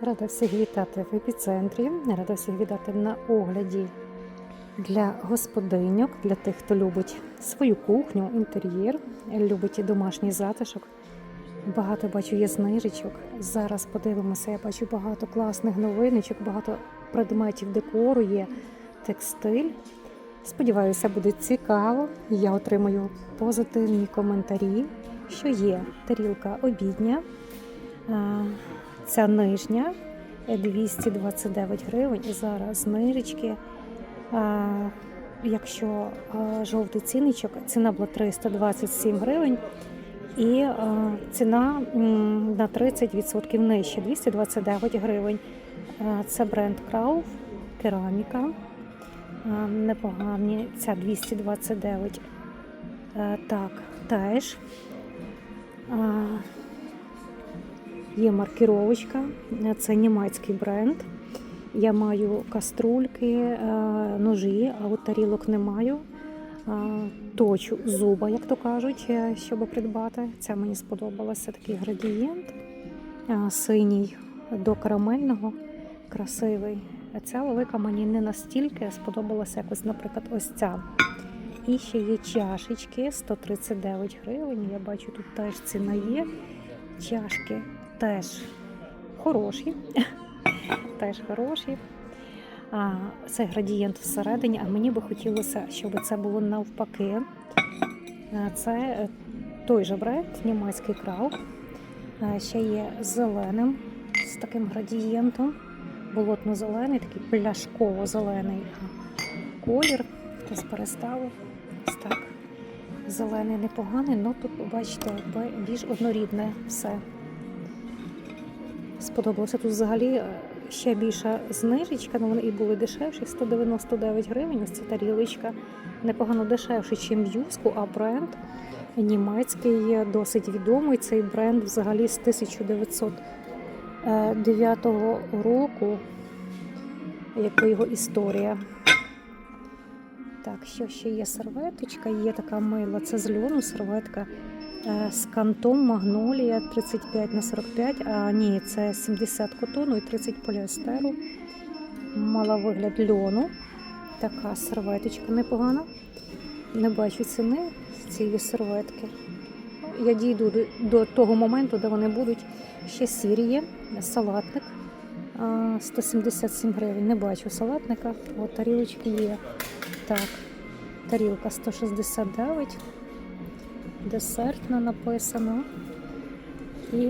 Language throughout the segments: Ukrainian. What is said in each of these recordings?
Рада всіх вітати в епіцентрі. Рада всіх вітати на огляді для господиньок, для тих, хто любить свою кухню, інтер'єр, любить домашній затишок. Багато бачу є знижечок. Зараз подивимося, я бачу багато класних новиночок, багато предметів декору є, текстиль. Сподіваюся, буде цікаво. Я отримаю позитивні коментарі, що є тарілка обідня. Ця нижня е, 229 гривень. Зараз знижечки. А, Якщо жовтий цінничок, ціна була 327 гривень. І ціна на 30% нижче 229 гривень. Це бренд Крауф, кераміка. Непогані. Ця 229. Е, Так, теж. Є маркіровочка, це німецький бренд. Я маю каструльки, е, ножі, а от тарілок не маю. Е, Точу зуба, як то кажуть, е, щоб придбати. Це мені сподобалося такий градієнт. Синій до карамельного, красивий. Ця велика мені не настільки сподобалася якось, наприклад, ось ця. І ще є чашечки 139 гривень. Я бачу, тут теж ціна є. Чашки теж хороші. теж хороші. А, це градієнт всередині, а мені би хотілося, щоб це було навпаки. Це е, той же бренд, німецький крау. А, Ще є зеленим з таким градієнтом. Болотно-зелений, такий пляшково-зелений колір. Хтось переставив. Ось так. Зелений непоганий, але тут, бачите, більш однорідне все. Сподобалося тут взагалі е, ще більша знижечка, ну вони і були дешевші, 199 гривень. Ось ця тарілочка непогано дешевше, ніж юску, а бренд німецький є досить відомий. Цей бренд взагалі з 1909 року, якби його історія. Так, що ще є серветочка, є така мила, це з льону серветка е, з кантом Магнолія 35 на 45, а ні, це 70 котону і 30 поліестеру. Мала вигляд льону. Така серветочка непогана. Не бачу ціни цієї серветки. Я дійду до, того моменту, де вони будуть ще сірі салатник. 177 гривень. Не бачу салатника, от тарілочки є. Так, тарілка 169, десертна написано. І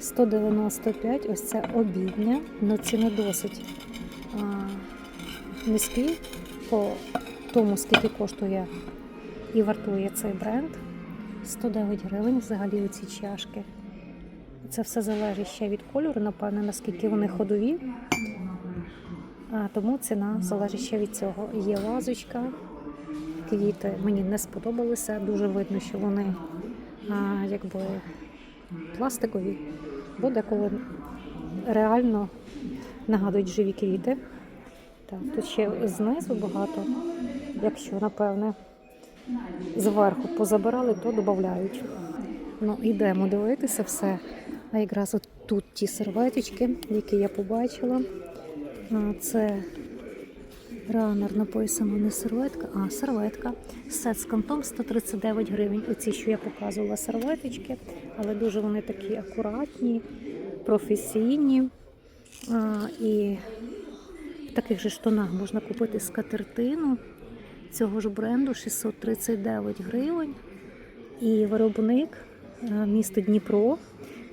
195, ось це обідня, але ціни досить низькі по тому, скільки коштує і вартує цей бренд. 109 гривень взагалі оці чашки. Це все залежить ще від кольору, напевно, наскільки вони ходові. А, тому ціна залежить ще від цього. Є вазочка, квіти мені не сподобалися. Дуже видно, що вони а, якби пластикові, бо деколи реально нагадують живі квіти. Так, тут ще знизу багато, якщо напевне зверху позабирали, то додають. Ну, йдемо дивитися все. А якраз от тут ті серветочки, які я побачила. Це ранер написано не серветка, а серветка. Сет з кантом 139 гривень. Оці, що я показувала серветочки, але дуже вони такі акуратні, професійні. А, І в таких же штанах можна купити скатертину цього ж бренду 639 гривень. І виробник е, місто Дніпро.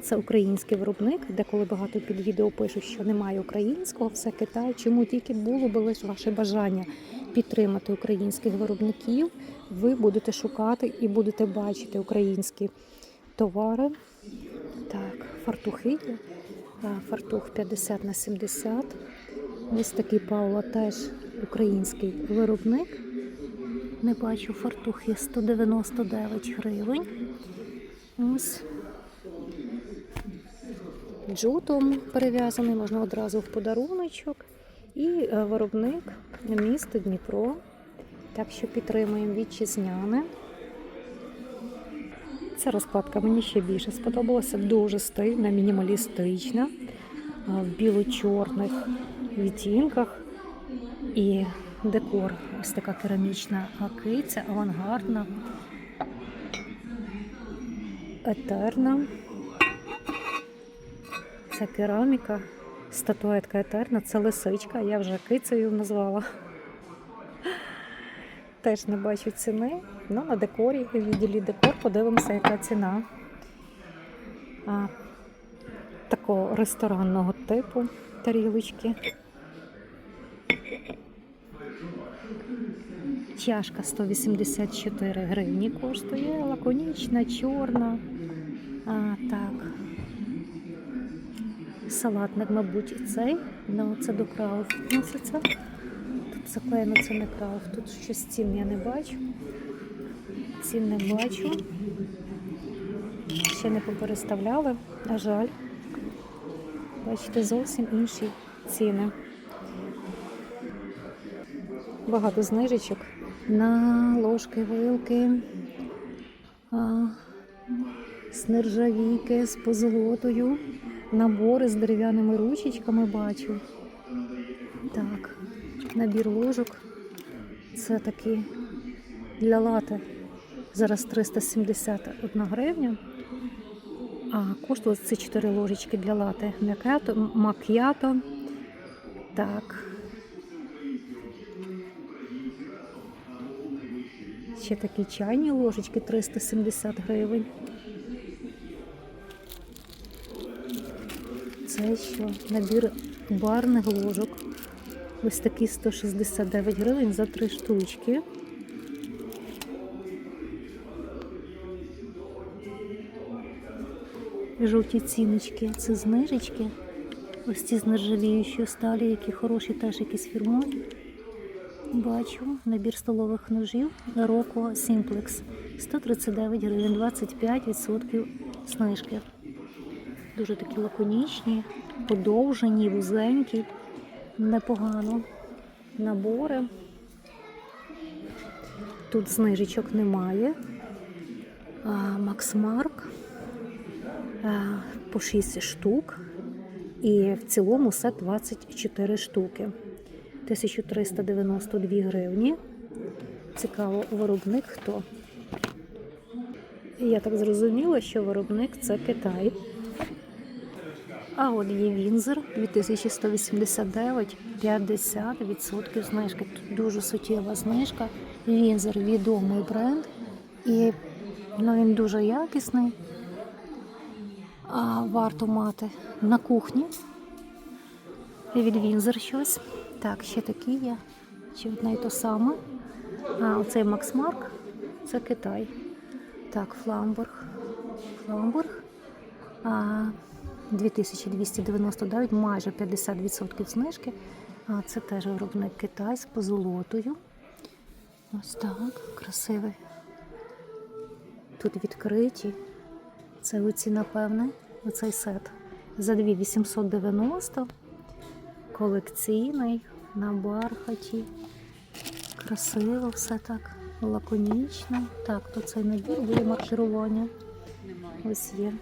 Це український виробник, деколи багато під відео пишуть, що немає українського, все Китай. Чому тільки було би лише ваше бажання підтримати українських виробників, ви будете шукати і будете бачити українські товари. Так, фартухи Фартух 50 на 70. Ось такий Паула теж український виробник. Не бачу фартухи 199 гривень. Ось джутом перев'язаний, можна одразу в подаруночок. І е, виробник місто Дніпро. Так що підтримуємо вітчизняне. Ця розкладка мені ще більше сподобалася. Дуже стильна, мінімалістична, в біло-чорних відтінках. І декор ось така керамічна киця, авангардна, етерна. Це кераміка, статуетка етерна, це лисичка, я вже кицею назвала. Теж не бачу ціни. Ну, на декорі, в відділі декор, подивимося, яка ціна. А, такого ресторанного типу тарілочки. Чашка 184 гривні коштує, лаконічна, чорна. Салатник, мабуть, і цей. Ну, це до крауф відноситься. Тут заклеєно це не крауф. Тут щось цін я не бачу. Цін не бачу. Ще не попереставляли, на жаль. Бачите, зовсім інші ціни. Багато знижечок на ложки, вилки, а, з нержавійки, з позолотою, набори з дерев'яними ручечками бачу. Так, набір ложок. Це такі для лати. Зараз 371 гривня. А коштує ці 4 ложечки для лати. М'якято, мак'ято. Так. Ще такі чайні ложечки 370 гривень. Це що? Набір барних ложок. Ось такі 169 гривень за три штучки. Жовті ціночки, це знижечки. Ось ці з нержавіючої сталі, які хороші, теж якісь фірмові. Бачу набір столових ножів Роко Simplex 139 гривень, 25% знижки. Дуже такі лаконічні, подовжені, вузенькі, непогано. Набори. Тут знижечок немає. Макс Марк по 6 штук. І в цілому сет 24 штуки. 1392 гривні. Цікаво, виробник хто? Я так зрозуміла, що виробник це Китай. А от є Вінзер 2189, 50% знижки. Тут дуже суттєва знижка. Вінзер відомий бренд. І ну, він дуже якісний. А варто мати на кухні. Від Вінзер щось. Так, ще такі є. Чи одне й то саме. А оцей Макс Марк це Китай. Так, Фламбург. Фламбург. А, 2299, майже 50% знижки. А це теж виробник Китай з позолотою. Ось так, красивий. Тут відкриті. Це оці, напевне, оцей сет. За 2890 колекційний, на бархаті. Красиво все так, лаконічно. Так, то цей набір буде маркірування. Ось є.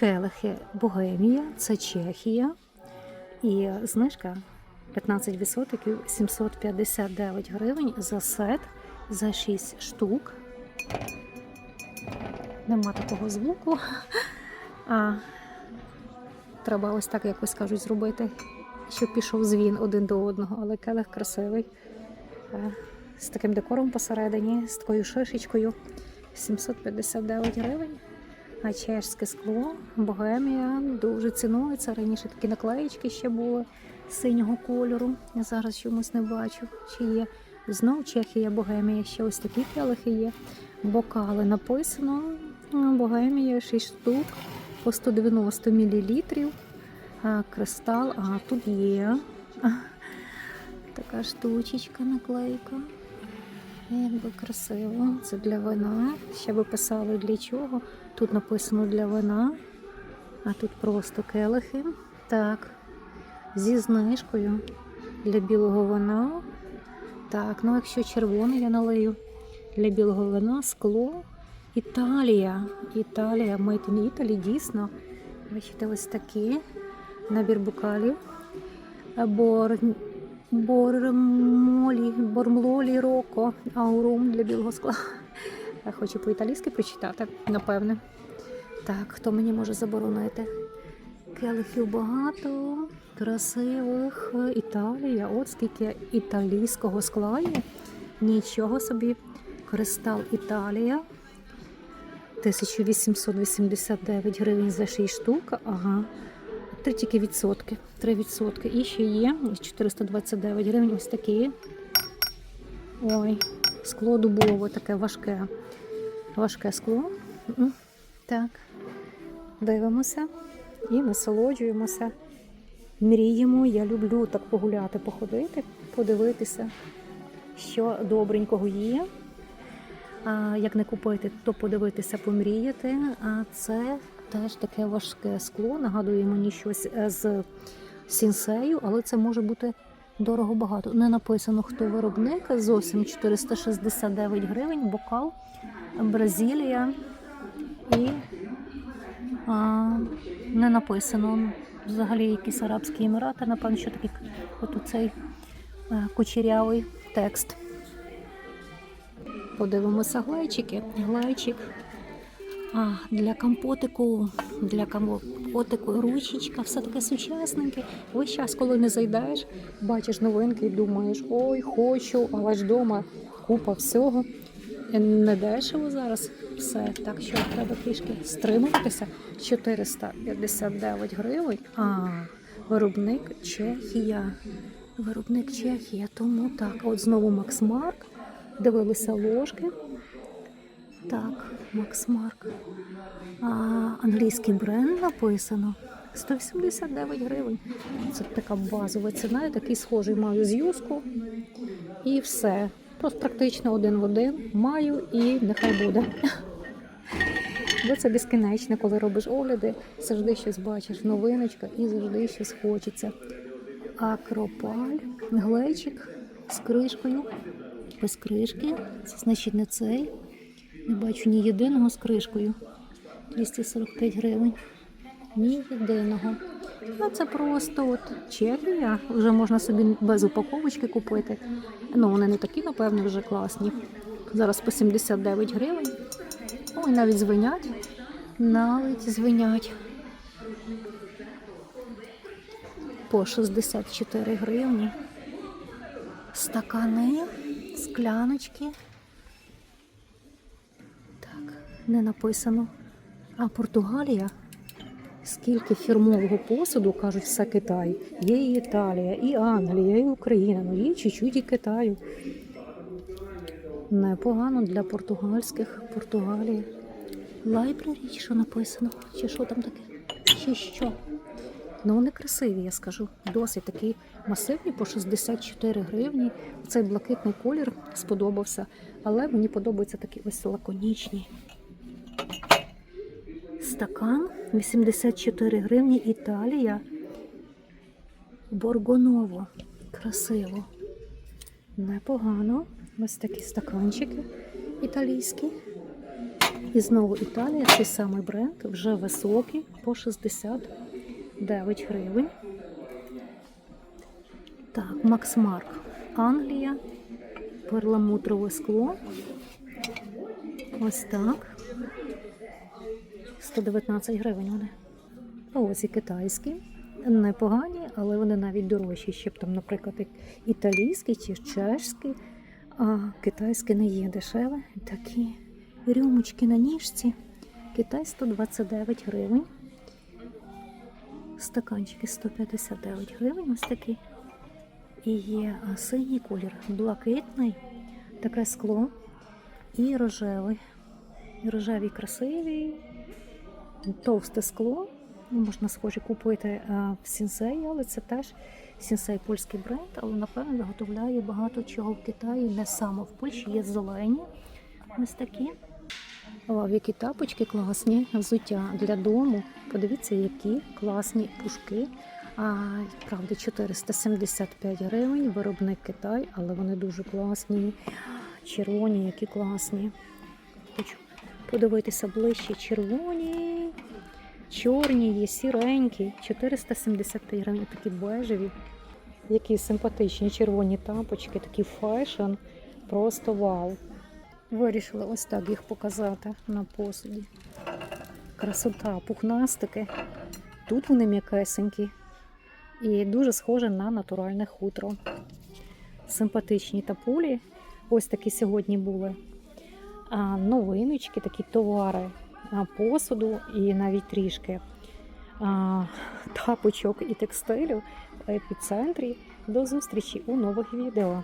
Келихи Богемія, це Чехія. І знижка 15% 759 гривень за сет за 6 штук. Нема такого звуку. А треба ось так якось кажуть зробити, щоб пішов дзвін один до одного, але келих красивий. З таким декором посередині, з такою шишечкою. 759 гривень. А чешське скло, богемія дуже цінується. Раніше такі наклеїчки ще були синього кольору. Я зараз чомусь не бачу, чи є. Знов Чехія, богемія, ще ось такі келихи є. Бокали написано. Богемія 6 штук по 190 мл. Кристал, а тут є така штучечка, наклейка. Якби красиво. Це для вина. Ще би писали для чого. Тут написано для вина, а тут просто келихи. Так, зі знижкою для білого вина. Так, ну якщо червоний я налию для білого вина, скло. Італія. Італія, Made in Italy, дійсно. Бачите, ось такі. Набір букалів. Бор... Бормолі, Бормлолі Роко, Аурум для білого скла. Я хочу по-італійськи прочитати, напевне. Так, хто мені може заборонити? Келихів багато, красивих. Італія. От скільки італійського скла є. Нічого собі. Кристал Італія. 1889 гривень за 6 штук. Ага. Три тільки відсотки. 3 відсотки. І ще є 429 гривень. Ось такі. Ой, скло дубове, таке важке. Важке скло. Так. Дивимося і насолоджуємося. Мріємо. Я люблю так погуляти, походити, подивитися, що добренького є. А як не купити, то подивитися, помріяти. А це теж таке важке скло. Нагадує мені щось е, з сінсею, але це може бути дорого багато. Не написано, хто виробник. Зовсім 469 гривень, бокал, Бразилія і а, не написано. Взагалі якісь Арабські Емірати, напевно, що такий от оцей е, кучерявий текст. Подивимося глайчики. Глайчик. А, для компотику, для компотику ручечка, все таке сучасненьке. Ось час, коли не зайдеш, бачиш новинки і думаєш, ой, хочу, але ж вдома купа всього. Не дешево зараз все, так що треба трішки стримуватися. 459 гривень. А, виробник Чехія. Виробник Чехія, тому так. От знову Макс Марк. Дивилися ложки. Так, Макс Марк. А, англійський бренд написано. 189 гривень. Це така базова ціна, я такий схожий маю з юску. І все. Просто практично один в один маю і нехай буде. Бо це безкінечно, коли робиш огляди, завжди щось бачиш, новиночка і завжди щось хочеться. Акропаль, глечик з кришкою, без кришки. Це значить не цей. Не бачу ні єдиного з кришкою. 245 гривень. Ні єдиного. А це просто от Чехія. Вже можна собі без упаковочки купити. Ну, вони не такі, напевно, вже класні. Зараз по 79 гривень. Ой, навіть звинять. Навіть звинять. По 64 гривні. Стакани, скляночки. Не написано. А Португалія. Скільки фірмового посуду, кажуть, все Китай. Є і Італія, і Англія, і Україна. Ну є чуть-чуть і Китаю. Непогано для португальських Португалії. Лайбрері, що написано? Чи що там таке? Чи що? Ну, вони красиві, я скажу. Досить такі масивні по 64 гривні. Цей блакитний колір сподобався, але мені подобаються такі ось лаконічні. Стакан 84 гривні Італія. Боргоново. Красиво. Непогано. Ось такі стаканчики італійські. І знову Італія, цей самий бренд, вже високий, по 69 гривень. Так, Макс Марк, Англія, перламутрове скло. Ось так. 119 гривень вони. А ось і китайські. Непогані, але вони навіть дорожчі, щоб там, наприклад, як італійський чи чешський, а китайське не є дешеве. Такі рюмочки на ніжці. Китай 129 гривень. Стаканчики 159 гривень. Ось такі. І є синій колір, блакитний, таке скло і рожевий. Рожеві красиві, товсте скло. Можна схоже купити в сінсей, але це теж сінсей польський бренд, але напевно виготовляє багато чого в Китаї, не саме в Польщі, є зелені. Ось такі. Які тапочки класні, взуття для дому. Подивіться, які класні пушки. А, правда, 475 гривень, виробник Китай, але вони дуже класні. Червоні, які класні. Хочу подивитися ближче. Червоні, чорні є, сіренькі, 475 гривень, такі бежеві. Які симпатичні червоні тапочки, такий фешн. Просто вау. Вирішила ось так їх показати на посуді. Красота, пухнастики. Тут вони м'якесенькі і дуже схоже на натуральне хутро. Симпатичні тапулі. Ось такі сьогодні були. А, новиночки, такі товари посуду і навіть трішки тапочок і текстилю в епіцентрі. До зустрічі у нових відео.